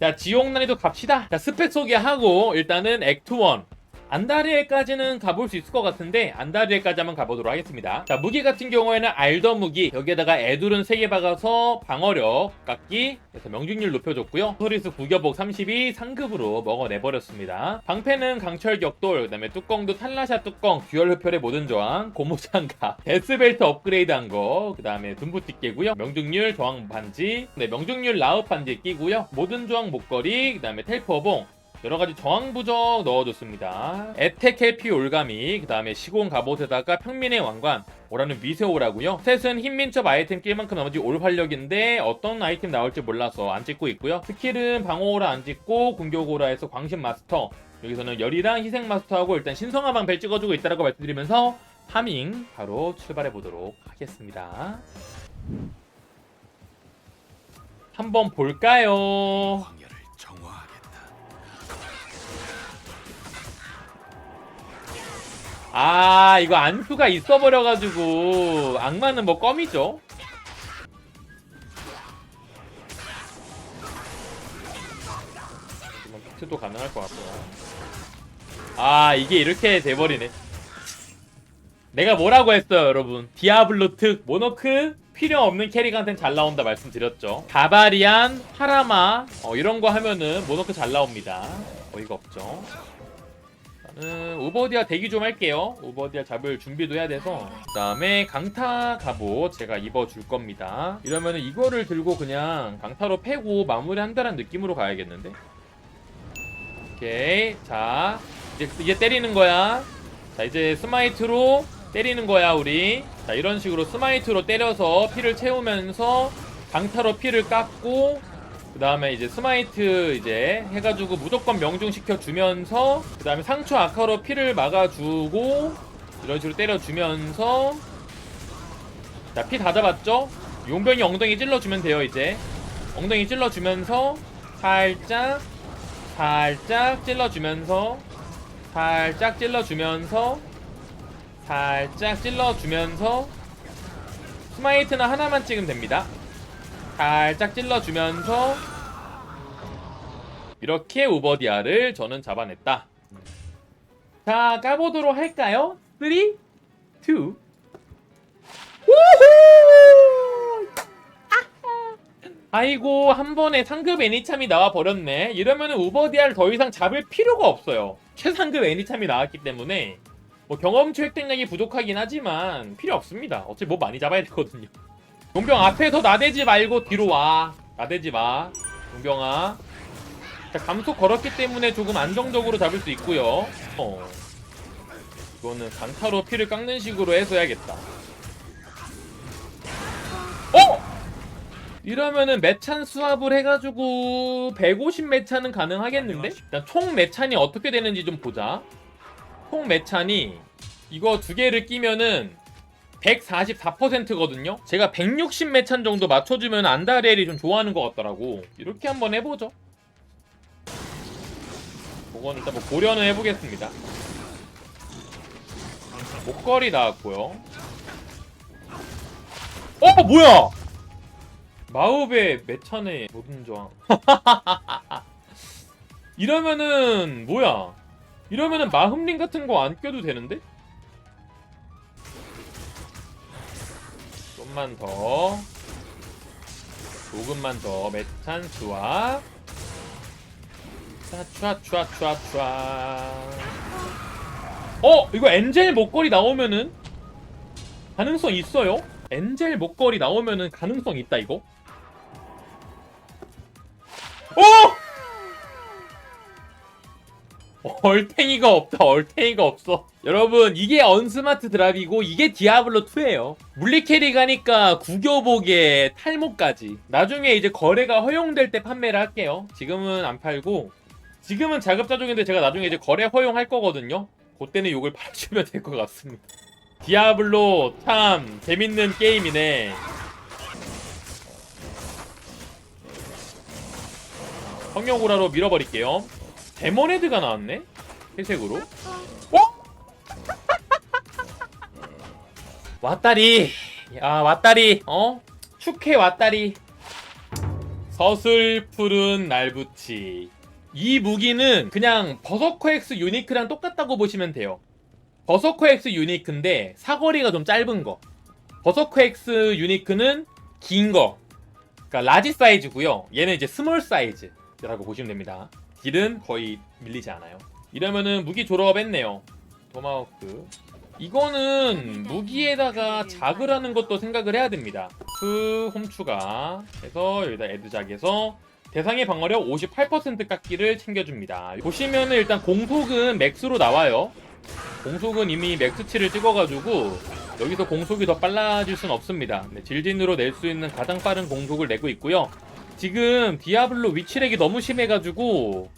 자 지옥 난이도 갑시다. 자 스펙 소개하고 일단은 액트 1 안다리에까지는 가볼 수 있을 것 같은데 안다리에까지 한번 가보도록 하겠습니다. 자 무기 같은 경우에는 알더 무기 여기에다가 애둘은 3개 박아서 방어력 깎기 그래서 명중률 높여줬고요. 소리수 구겨복 32 상급으로 먹어내버렸습니다. 방패는 강철 격돌 그 다음에 뚜껑도 탈라샤 뚜껑 듀얼 흡혈의 모든 저항 고무장갑 데스벨트 업그레이드한 거그 다음에 둔부띠깨고요. 명중률 저항 반지 네 명중률 라업 반지 끼고요. 모든 저항 목걸이 그 다음에 텔퍼봉 여러가지 저항 부적 넣어줬습니다. 에텍 헬피 올가미, 그 다음에 시공 갑옷에다가 평민의 왕관, 오라는 미세오라고요. 셋은 흰민첩 아이템 낄 만큼 나머지 올 활력인데 어떤 아이템 나올지 몰라서 안 찍고 있고요. 스킬은 방어오라 안 찍고 공격오라에서 광신 마스터, 여기서는 열이랑 희생 마스터하고 일단 신성화 방패 찍어주고 있다라고 말씀드리면서 파밍 바로 출발해 보도록 하겠습니다. 한번 볼까요? 아 이거 안수가 있어버려가지고 악마는 뭐 껌이죠? 비트도 가능할 것 같고요 아 이게 이렇게 돼버리네. 내가 뭐라고 했어요 여러분? 디아블로 특 모노크? 필요 없는 캐릭한테는 잘 나온다 말씀드렸죠. 가바리안 파라마 어, 이런 거 하면은 모노크 잘 나옵니다. 어이가 없죠 음, 우버디아 대기 좀 할게요. 우버디아 잡을 준비도 해야 돼서. 그 다음에 강타 갑옷 제가 입어줄 겁니다. 이러면은 이거를 들고 그냥 강타로 패고 마무리한다는 느낌으로 가야겠는데. 오케이. 자, 이제, 이제 때리는 거야. 자, 이제 스마이트로 때리는 거야, 우리. 자, 이런 식으로 스마이트로 때려서 피를 채우면서 강타로 피를 깎고 그 다음에 이제 스마이트 이제 해가지고 무조건 명중시켜 주면서 그 다음에 상처 아카로 피를 막아주고 이런 식으로 때려주면서 자피 다 잡았죠? 용병이 엉덩이 찔러주면 돼요 이제 엉덩이 찔러주면서 살짝 살짝 찔러주면서 살짝 찔러주면서 살짝 찔러주면서 스마이트는 하나만 찍으면 됩니다 살짝 찔러주면서 이렇게 우버디아를 저는 잡아냈다. 자, 까보도록 할까요? 3, 2, 우후! 아이고, 한 번에 상급 애니참이 나와 버렸네. 이러면 우버디아를 더 이상 잡을 필요가 없어요. 최상급 애니참이 나왔기 때문에 뭐 경험치 획득량이 부족하긴 하지만 필요 없습니다. 어차피 뭐 많이 잡아야 되거든요. 용병 앞에서 나대지 말고 뒤로 와. 나대지 마. 용병아. 자, 감속 걸었기 때문에 조금 안정적으로 잡을 수 있고요. 어. 이거는 강타로 피를 깎는 식으로 해서 해야겠다. 어! 이러면은 매찬 수합을 해가지고 150 매찬은 가능하겠는데? 일단 총 매찬이 어떻게 되는지 좀 보자. 총 매찬이 이거 두 개를 끼면은 144%거든요. 제가 160 매찬 정도 맞춰주면 안다렐이 좀 좋아하는 것 같더라고. 이렇게 한번 해보죠. 그건 일단 뭐 고려는 해보겠습니다. 목걸이 나왔고요. 어 뭐야? 마읍의 매찬의 모든 저항. 이러면은 뭐야? 이러면은 마흠링 같은 거 안 껴도 되는데? 조금만 더 조금만 더 매찬 수와 촤촤촤촤촤. 어 이거 엔젤 목걸이 나오면은 가능성 있어요? 엔젤 목걸이 나오면은 가능성 있다 이거? 어 얼탱이가 없다 얼탱이가 없어. 여러분 이게 언스마트 드랍이고 이게 디아블로 2예요. 물리 캐리 가니까 구교복에 탈모까지. 나중에 이제 거래가 허용될 때 판매를 할게요. 지금은 안 팔고 지금은 자급자족인데 제가 나중에 이제 거래 허용할 거거든요. 그때는 욕을 팔아주면 될 것 같습니다. 디아블로 참 재밌는 게임이네. 성령오라로 밀어버릴게요. 데몬헤드가 나왔네? 회색으로? 어? 왔다리. 야 왔다리. 어? 축해 왔다리. 서슬 푸른 날붙이 이 무기는 그냥 버서코엑스 유니크랑 똑같다고 보시면 돼요. 버서코엑스 유니크인데 사거리가 좀 짧은 거. 버서코엑스 유니크는 긴 거. 그러니까 라지 사이즈고요. 얘는 이제 스몰 사이즈라고 보시면 됩니다. 딜은 거의 밀리지 않아요. 이러면은 무기 졸업했네요. 도마호크. 이거는 무기에다가 하는 것도 생각을 해야 됩니다. 그 홈추가 해서 여기다 에드작에서 대상의 방어력 58% 깎기를 챙겨줍니다. 보시면은 일단 공속은 맥스로 나와요. 공속은 이미 맥스치를 찍어가지고 여기서 공속이 더 빨라질 순 없습니다. 네, 질진으로 낼 수 있는 가장 빠른 공속을 내고 있고요. 지금 디아블로 위치렉이 너무 심해가지고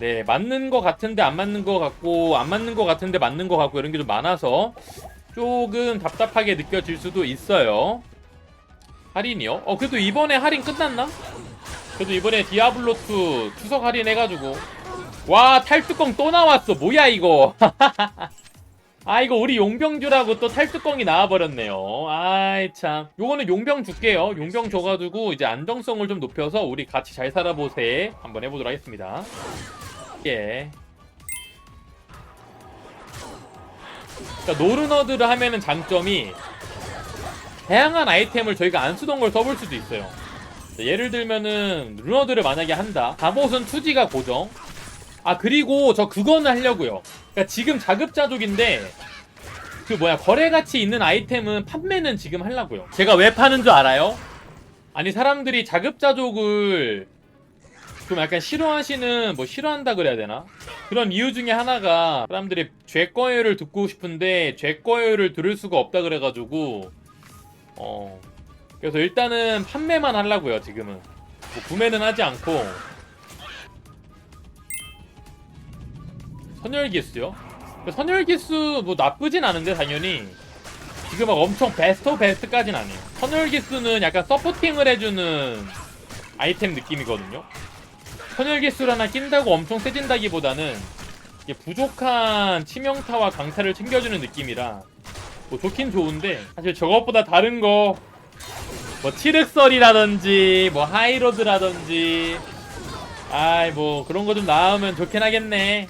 네, 맞는 거 같은데 안 맞는 거 같고 안 맞는 거 같은데 맞는 거 같고 이런 게 좀 많아서 조금 답답하게 느껴질 수도 있어요. 할인이요? 어, 그래도 이번에 할인 끝났나? 그래도 이번에 디아블로2 추석 할인 해가지고. 와 탈뚜껑 또 나왔어. 뭐야 이거. 아 이거 우리 용병 주라고 또 탈뚜껑이 나와버렸네요. 아이 참. 요거는 용병 줄게요. 용병 줘가지고 이제 안정성을 좀 높여서 우리 같이 잘 살아보세. 한번 해보도록 하겠습니다. 예. 그러니까 노르너드를 하면은 장점이 다양한 아이템을 저희가 안 쓰던 걸 써볼 수도 있어요. 예를 들면은 루너드를 만약에 한다. 갑옷은 투지가 고정. 아 그리고 저 그거는 하려고요. 그러니까 지금 자급자족인데 그 뭐야 거래 가치 있는 아이템은 판매는 지금 하려고요. 제가 왜 파는 줄 알아요? 아니 사람들이 자급자족을 좀 약간 싫어하시는 뭐 싫어한다 그래야 되나? 그런 이유 중에 하나가 사람들이 죄거예를 듣고 싶은데 죄거예를 들을 수가 없다 그래가지고 어 그래서 일단은 판매만 하려고요 지금은. 뭐 구매는 하지 않고. 선열기수요? 선열기수 뭐 나쁘진 않은데 당연히. 지금 막 엄청 베스트 베스트까진 아니에요. 선열기수는 약간 서포팅을 해주는 아이템 느낌이거든요. 선열 개수를 하나 낀다고 엄청 세진다기보다는 이게 부족한 치명타와 강타를 챙겨주는 느낌이라 뭐 좋긴 좋은데 사실 저것보다 다른 거 뭐 티륵설이라든지 뭐 하이로드라든지. 아이 뭐 그런 거 좀 나오면 좋긴 하겠네.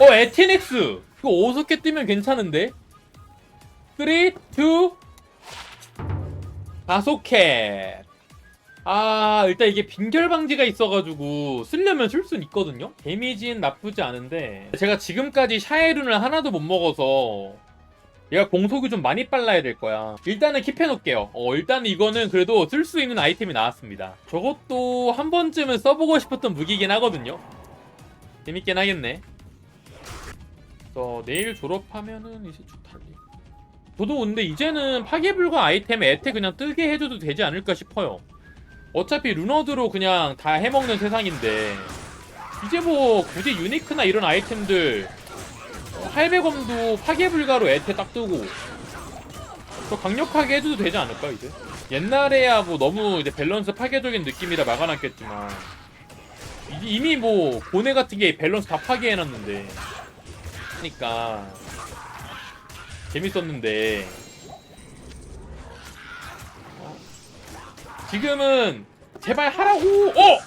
어 에티닉스! 이거 5섯개 뜨면 괜찮은데? 3, 2 다섯 개. 아 일단 이게 빈결 방지가 있어가지고 쓰려면 쓸 수는 있거든요? 데미지는 나쁘지 않은데 제가 지금까지 샤에룬을 하나도 못 먹어서 얘가 공속이 좀 많이 빨라야 될 거야. 일단은 킵해놓을게요. 어 일단 이거는 그래도 쓸 수 있는 아이템이 나왔습니다. 저것도 한 번쯤은 써보고 싶었던 무기긴 하거든요? 재밌긴 하겠네. 저 내일 졸업하면은 이제 쭉 달리. 저도 근데 이제는 파괴불가 아이템 에테 그냥 뜨게 해줘도 되지 않을까 싶어요. 어차피 루너드로 그냥 다 해먹는 세상인데 이제 뭐 굳이 유니크나 이런 아이템들 할배검도 파괴불가로 에테 딱 뜨고 더 강력하게 해줘도 되지 않을까 이제? 옛날에야 뭐 너무 이제 밸런스 파괴적인 느낌이라 막아놨겠지만 이- 이미 뭐 고뇌 같은 게 밸런스 다 파괴해놨는데 그러니까 재밌었는데 지금은 제발 하라고! 어!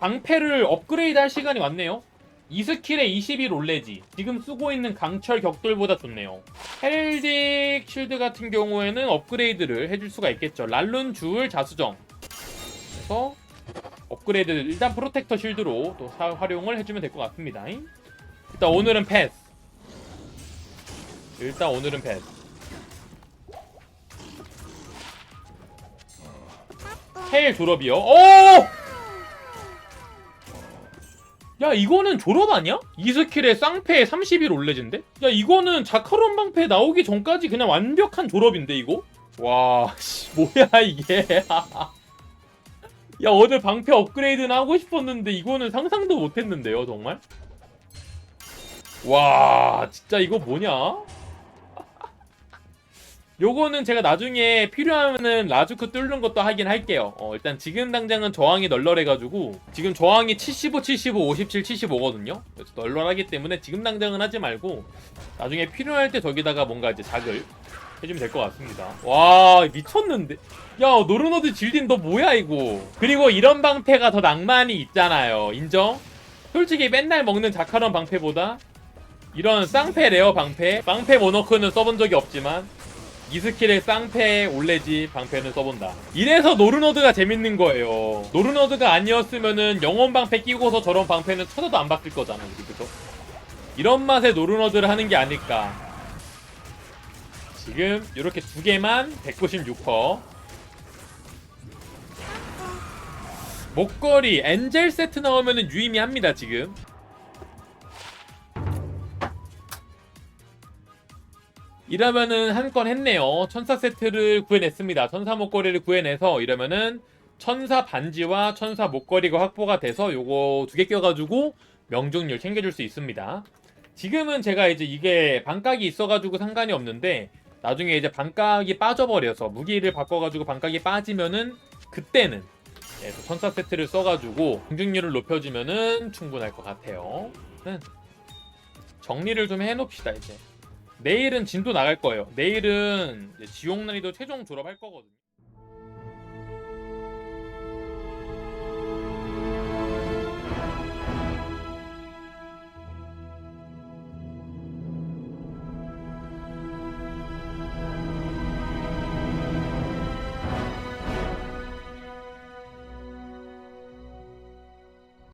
방패를 업그레이드 할 시간이 왔네요. 이 스킬에 21 올레지. 지금 쓰고 있는 강철 격돌보다 좋네요. 헬딕 쉴드 같은 경우에는 업그레이드를 해줄 수가 있겠죠. 랄룬 주울 자수정. 그래서 업그레이드 일단 프로텍터 쉴드로 또 사- 활용을 해주면 될 것 같습니다. 일단 오늘은 패스. 일단 오늘은 패스. 헤일 졸업이요? 오! 야 이거는 졸업 아니야? 이 스킬에 쌍패 30일 올레진데? 야 이거는 자카론 방패 나오기 전까지 그냥 완벽한 졸업인데 이거? 와 씨, 뭐야 이게 야 오늘 방패 업그레이드는 하고 싶었는데 이거는 상상도 못했는데요 정말? 와 진짜 이거 뭐냐? 요거는 제가 나중에 필요하면은 라주크 뚫는 것도 하긴 할게요. 어, 일단 지금 당장은 저항이 널널해가지고 지금 저항이 75, 75, 57, 75거든요. 그래서 널널하기 때문에 지금 당장은 하지 말고 나중에 필요할 때 저기다가 뭔가 이제 작을 해주면 될 것 같습니다. 와 미쳤는데? 야 노르노드 질딘 너 뭐야 이거? 그리고 이런 방패가 더 낭만이 있잖아요. 인정? 솔직히 맨날 먹는 자카론 방패보다 이런 쌍패 레어 방패, 방패 모노크는 써본 적이 없지만 이 스킬의 쌍패 올레지 방패는 써본다. 이래서 노르노드가 재밌는 거예요. 노르노드가 아니었으면은 영혼 방패 끼고서 저런 방패는 쳐져도 안 바뀔 거잖아, 그죠? 이런 맛에 노르노드를 하는 게 아닐까. 지금 이렇게 두 개만 196퍼. 목걸이 엔젤 세트 나오면은 유의미합니다 지금. 이러면은 한 건 했네요. 천사 세트를 구해냈습니다. 천사 목걸이를 구해내서 이러면은 천사 반지와 천사 목걸이가 확보가 돼서 요거 두 개 껴가지고 명중률 챙겨줄 수 있습니다. 지금은 제가 이제 이게 반각이 있어가지고 상관이 없는데 나중에 이제 반각이 빠져버려서 무기를 바꿔가지고 반각이 빠지면은 그때는 네, 또 천사 세트를 써가지고 명중률을 높여주면은 충분할 것 같아요. 는 정리를 좀 해놓읍시다 이제. 내일은 진도 나갈 거예요. 내일은 이제 지옥 난이도 최종 졸업할 거거든요.